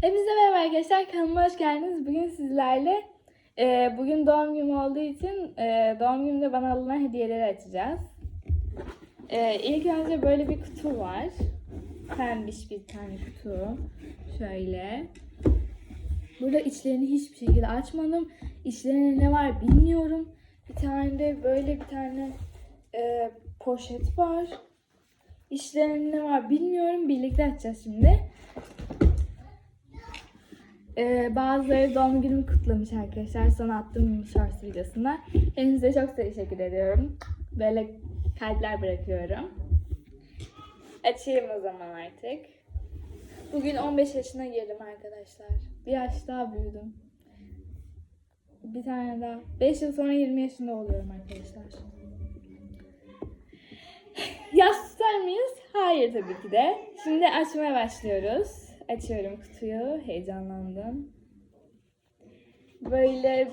Hepinize merhaba arkadaşlar. Kanalıma hoş geldiniz. Bugün sizlerle e, bugün doğum günüm olduğu için e, doğum günümde bana alınan hediyeleri açacağız. E, ilk önce böyle bir kutu var. Pembiş bir tane kutu. Şöyle. Burada içlerini hiçbir şekilde açmadım. İçlerinde ne var bilmiyorum. Bir tane de böyle bir tane e, poşet var. İçlerinde ne var bilmiyorum. Birlikte açacağız şimdi. Ee, bazıları doğum günümü kutlamış arkadaşlar. Sana attığım shorts videosunda. Hepinize çok teşekkür ediyorum. Böyle kalpler bırakıyorum. Açayım o zaman artık. Bugün 15 yaşına girdim arkadaşlar. Bir yaş daha büyüdüm. Bir tane daha. 5 yıl sonra 20 yaşında oluyorum arkadaşlar. Yas tutar mıyız? Hayır tabii ki de. Şimdi açmaya başlıyoruz. Açıyorum kutuyu. Heyecanlandım. Böyle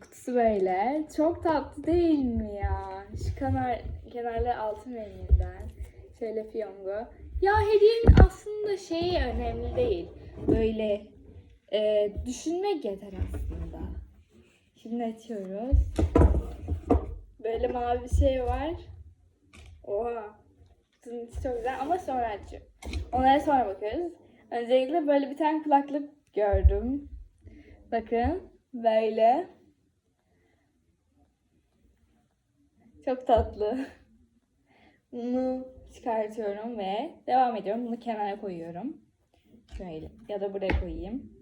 kutusu böyle. Çok tatlı değil mi ya? Şu kenar, kenarları altın renginden. Şöyle fiyongo. Ya hediyenin aslında şeyi önemli değil. Böyle e, düşünmek yeter aslında. Şimdi açıyoruz. Böyle mavi bir şey var. Oha. İçi çok güzel ama sonra açıyorum. Onlara sonra bakıyoruz. Öncelikle böyle bir tane kulaklık gördüm. Bakın böyle. Çok tatlı. Bunu çıkartıyorum ve devam ediyorum. Bunu kenara koyuyorum. Şöyle ya da buraya koyayım.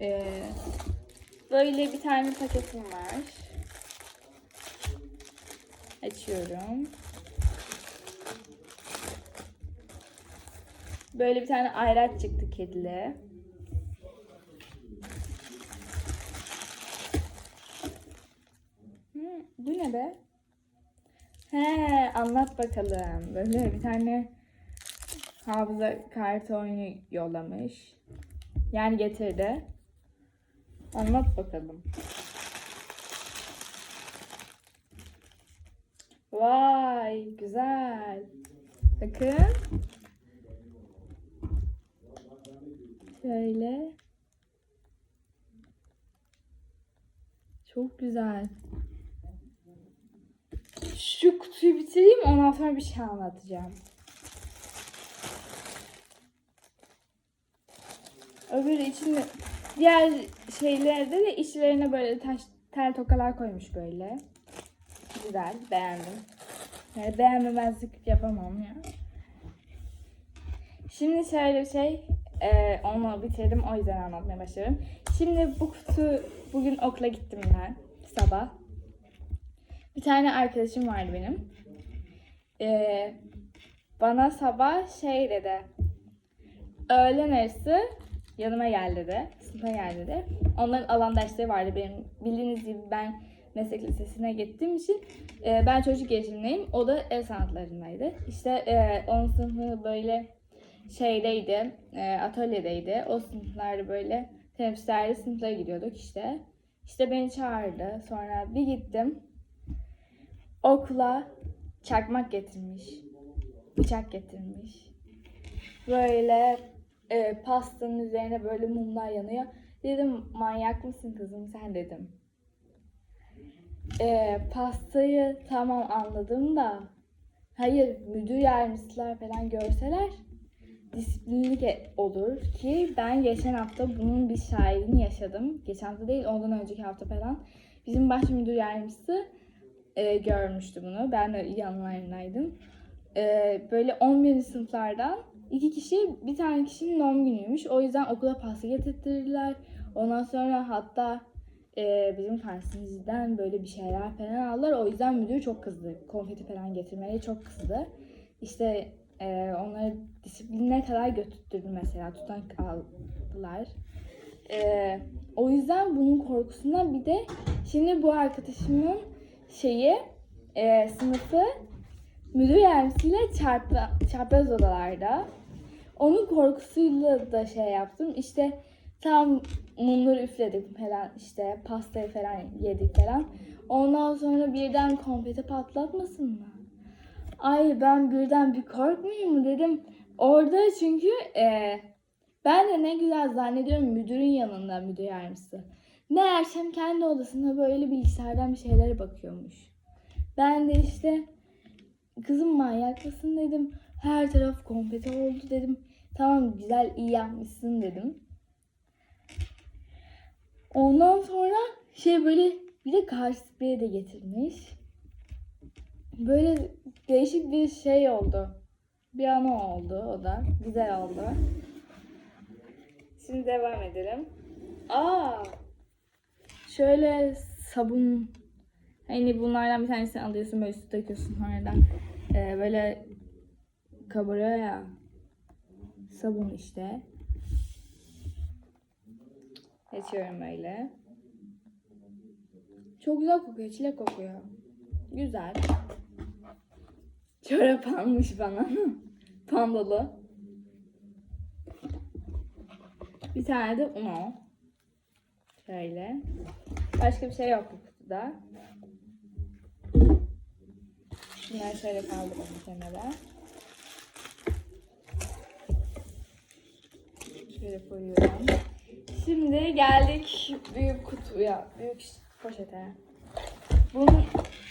Ee, böyle bir tane paketim var. Açıyorum. Böyle bir tane ayraç çıktı kedile. Hı, bu ne be? He, anlat bakalım. Böyle bir tane hafıza kartı oyunu yollamış. Yani getirdi. Anlat bakalım. Vay, güzel. Bakın. Şöyle. Çok güzel. Şu kutuyu bitireyim ondan sonra bir şey anlatacağım. Öbürü içinde diğer şeylerde de içlerine böyle taş tel tokalar koymuş böyle. Güzel, beğendim. Yani beğenmemezlik yapamam ya. Şimdi şöyle bir şey, e, onu bitirdim o yüzden anlatmaya başlıyorum. Şimdi bu kutu, bugün okula gittim ben sabah. Bir tane arkadaşım vardı benim. E, bana sabah şey dedi. Öğlen arası yanıma gel dedi. Sınıfa gel dedi. Onların alan dersleri vardı benim. Bildiğiniz gibi ben meslek lisesine gittiğim için e, ben çocuk gelişimdeyim. O da el sanatlarındaydı. İşte e, onun sınıfı böyle şeydeydi, e, atölyedeydi. O sınıflarda böyle teneffüslerde sınıflara gidiyorduk işte. İşte beni çağırdı. Sonra bir gittim. Okula çakmak getirmiş. Bıçak getirmiş. Böyle e, pastanın üzerine böyle mumlar yanıyor. Dedim manyak mısın kızım sen dedim. E, pastayı tamam anladım da hayır müdür yardımcılar falan görseler disiplinlik e- olur ki ben geçen hafta bunun bir şahidini yaşadım. Geçen hafta değil ondan önceki hafta falan. Bizim baş müdür yardımcısı e, görmüştü bunu. Ben de yanlarındaydım. E, böyle 11. sınıflardan iki kişi bir tane kişinin doğum günüymüş. O yüzden okula pasta getirttirdiler. Ondan sonra hatta e, bizim kantinciden böyle bir şeyler falan aldılar. O yüzden müdür çok kızdı. Konfeti falan getirmeye çok kızdı. İşte e, onları disipline kadar götürdü mesela. Tutan aldılar. E, o yüzden bunun korkusundan bir de şimdi bu arkadaşımın şeyi e, sınıfı müdür yardımcısıyla çarpı, çarpaz odalarda. Onun korkusuyla da şey yaptım. İşte tam mumları üfledik falan işte pastayı falan yedik falan. Ondan sonra birden konfeti patlatmasın mı? Ay ben birden bir korkmayayım mı dedim. Orada çünkü e, Ben de ne güzel zannediyorum müdürün yanında müdür yardımcısı. Meğersem kendi odasında böyle bilgisayardan bir şeylere bakıyormuş. Ben de işte kızım manyak mısın dedim. Her taraf konfeti oldu dedim. Tamam güzel iyi yapmışsın dedim. Ondan sonra şey böyle bir de kar spreyi de getirmiş. Böyle değişik bir şey oldu. Bir anı oldu o da. Güzel oldu. Şimdi devam edelim. Aa! Şöyle sabun hani bunlardan bir tanesini alıyorsun böyle su döküyorsun sonradan ee, böyle kabarıyor ya sabun işte. Geçiyorum böyle. Çok güzel kokuyor. Çilek kokuyor. Güzel. Çorap almış bana. Pandalı. Bir tane de Uno. Şöyle. Başka bir şey yok bu kutuda. Bunları şöyle kaldıralım kenara. Şöyle koyuyorum. Şimdi geldik büyük kutuya, büyük poşete. Bunun,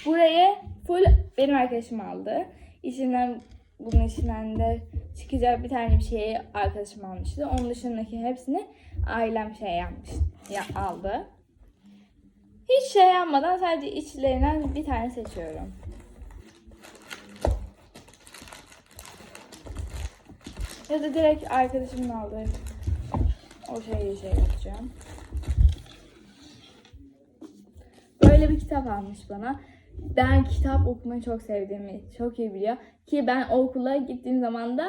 buraya full benim arkadaşım aldı. İçinden bunun içinden de çıkacak bir tane bir şeyi arkadaşım almıştı. Onun dışındaki hepsini ailem şey yapmış, ya, aldı. Hiç şey yapmadan sadece içlerinden bir tane seçiyorum. Ya da direkt arkadaşımın aldığı o şeyi şey yapacağım. Böyle bir kitap almış bana. Ben kitap okumayı çok sevdiğimi çok iyi biliyor. Ki ben okula gittiğim zaman da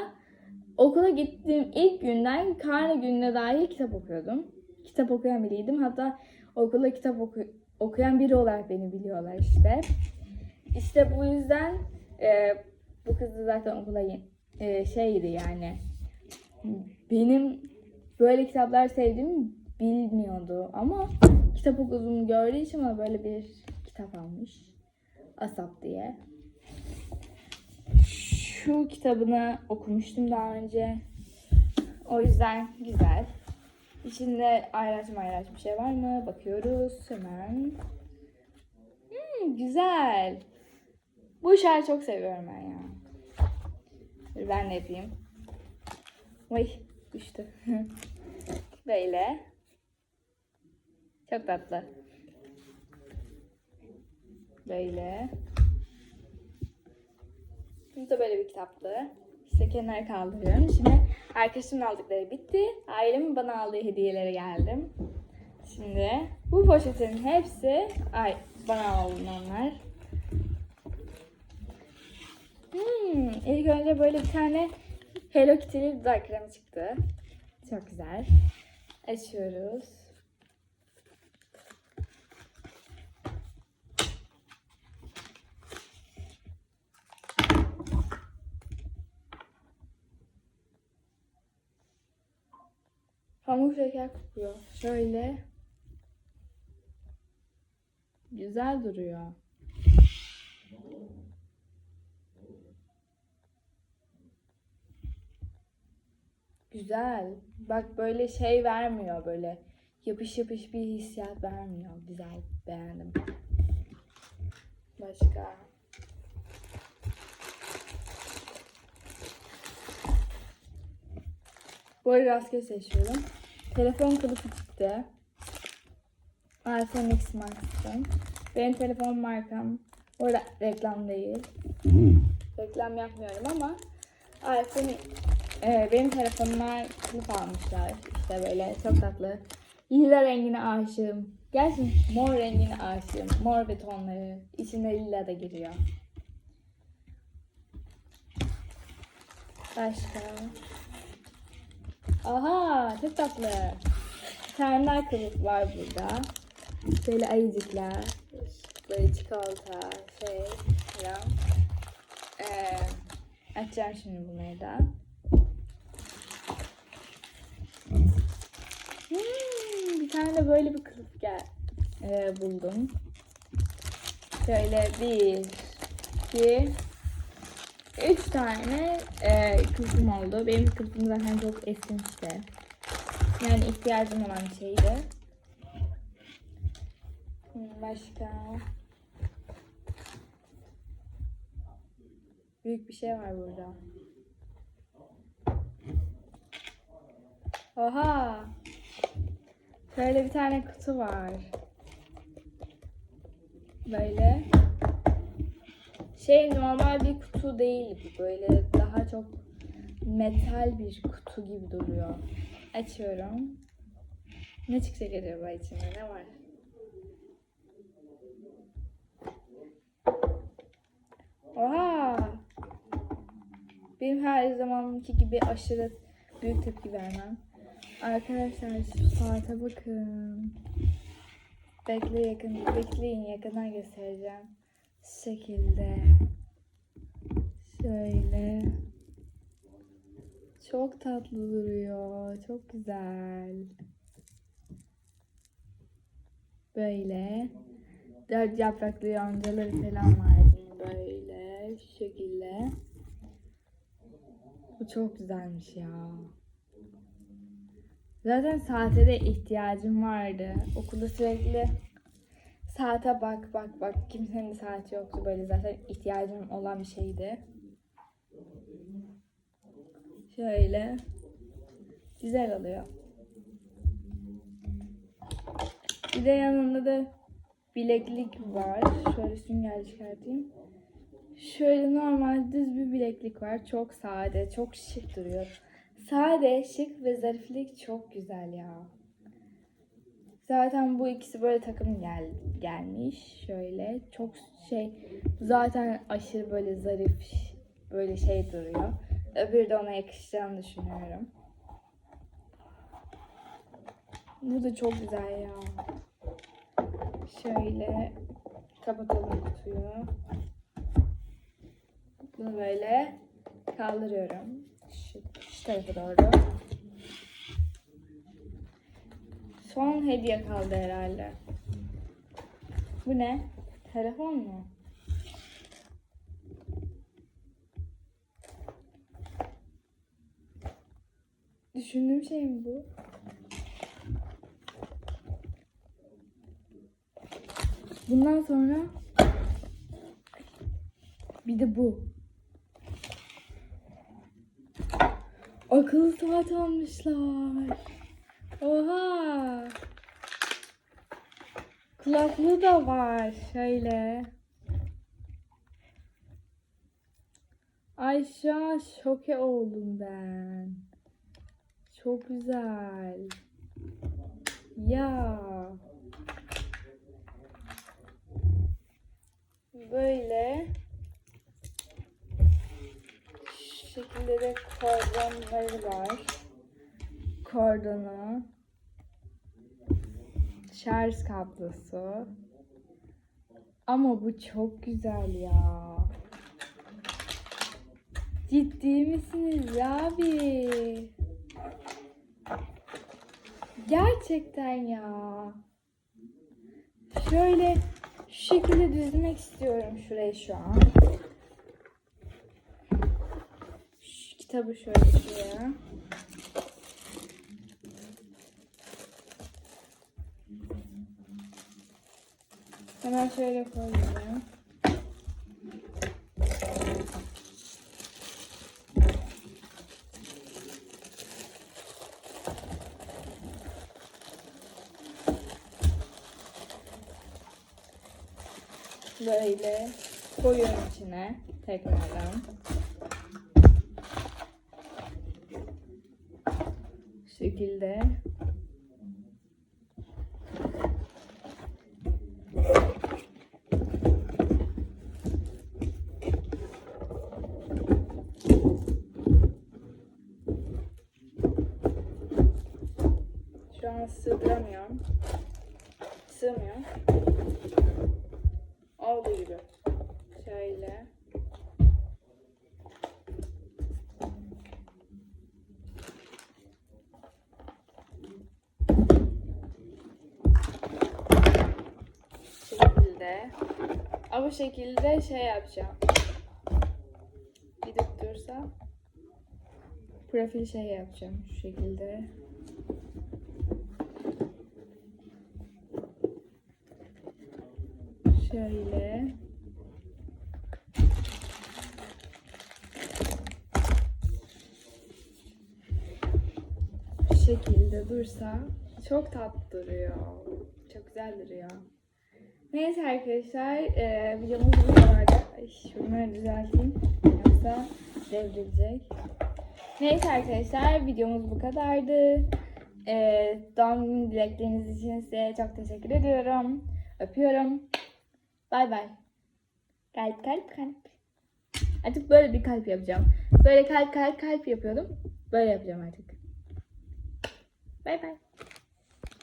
okula gittiğim ilk günden karne gününe dair kitap okuyordum. Kitap okuyan biriydim. Hatta okulda kitap oku- okuyan biri olarak beni biliyorlar işte. İşte bu yüzden e, bu kız da zaten okula e, şeydi yani. Benim böyle kitaplar sevdiğimi bilmiyordu ama kitap okuduğumu gördüğü için bana böyle bir kitap almış. Asap diye. Şu kitabını okumuştum daha önce. O yüzden güzel. İçinde ayraç mayraç bir şey var mı? Bakıyoruz hemen. Hmm, güzel. Bu işareti çok seviyorum ben ya. Ben de yapayım. Vay düştü. Böyle. Çok tatlı. Böyle. Bu da böyle bir kitaptı. İşte kenara kaldırıyorum. Şimdi arkadaşımın aldıkları bitti. Ailemin bana aldığı hediyelere geldim. Şimdi bu poşetin hepsi ay bana alınanlar. Hmm, ilk önce böyle bir tane Hello Kitty'li dudak kremi çıktı. Çok güzel. Açıyoruz. Pamuk şeker kokuyor. Şöyle. Güzel duruyor. Güzel. Bak böyle şey vermiyor böyle. Yapış yapış bir hissiyat vermiyor. Güzel. Beğendim. Başka. Bu arada rastgele seçiyorum. Telefon kılıfı çıktı. iPhone X Max'ın. Benim telefon markam. Orada reklam değil. Reklam yapmıyorum ama iPhone e, benim telefonuma kılıf almışlar. İşte böyle çok tatlı. Lila rengine aşığım. Gerçi mor rengine aşığım. Mor betonları. İçine lila da giriyor. Başka. Aha çok tatlı. Bir tane kılıf var burada. Böyle ayıcıklar. Böyle çikolata şey falan. Ee, açacağım şimdi bunları da. Hmm, bir tane de böyle bir kılıf gel ee, buldum. Şöyle bir, iki, üç tane e, kılıfım oldu. Benim kılıfım zaten çok eskimişti. Yani ihtiyacım olan şeydi. Başka? Büyük bir şey var burada. Oha! Böyle bir tane kutu var. Böyle. Şey normal bir kutu değil bu. Böyle daha çok metal bir kutu gibi duruyor. Açıyorum. Ne çıkacak acaba içinde? Ne var? Oha! Benim her zamanki gibi aşırı büyük tepki vermem. Arkadaşlar saate bakın. Bekle yakın, bekleyin yakından göstereceğim. Şekilde. Şöyle. Çok tatlı duruyor. Çok güzel. Böyle. Dört yapraklı yoncaları falan bunun böyle. Şu şekilde. Bu çok güzelmiş ya. Zaten saate de ihtiyacım vardı. Okulda sürekli saate bak bak bak. Kimsenin de saati yoktu böyle zaten ihtiyacım olan bir şeydi. Şöyle. Güzel oluyor. Bir de yanında da bileklik var. Şöyle sünger çıkartayım. Şöyle normal düz bir bileklik var. Çok sade, çok şık duruyor. Sade, şık ve zariflik çok güzel ya. Zaten bu ikisi böyle takım gel gelmiş. Şöyle çok şey zaten aşırı böyle zarif böyle şey duruyor. Öbürü de ona yakışacağını düşünüyorum. Bu da çok güzel ya. Şöyle kapatalım kutuyu. Bunu böyle kaldırıyorum. Şu, şu tarafa doğru. Son hediye kaldı herhalde. Bu ne? Telefon mu? Düşündüğüm şey mi bu? Bundan sonra bir de bu. Akıllı saat almışlar. Oha. Kulaklığı da var. Şöyle. Ay şu an şoke oldum ben. Çok güzel. Ya. Böyle. Şu şekilde de kordonları var. Kordonu. Şarj kablosu. Ama bu çok güzel ya. Ciddi misiniz abi? Gerçekten ya. Şöyle şu şekilde düzmek istiyorum şurayı şu an. Şu kitabı şöyle şuraya. Hemen şöyle koyuyorum. Böyle koyuyorum içine tekrardan. Şekilde. An sığdıramıyorum. Sığmıyor. Olduğu gibi. Şöyle. şekilde. Ama bu şekilde şey yapacağım. Gidip dursa profil şey yapacağım şu şekilde. Şöyle. Bu şekilde dursa çok tatlı duruyor. Çok güzel duruyor. Neyse arkadaşlar e, videomuz bu kadardı. Ay, düzelteyim. Yoksa devrilecek. Neyse arkadaşlar videomuz bu kadardı. E, doğum günü dilekleriniz için size çok teşekkür ediyorum. Öpüyorum. Bay bay. Kalp kalp kalp. Artık böyle bir kalp yapacağım. Böyle kalp kalp kalp yapıyordum. Böyle yapacağım artık. Bay bay.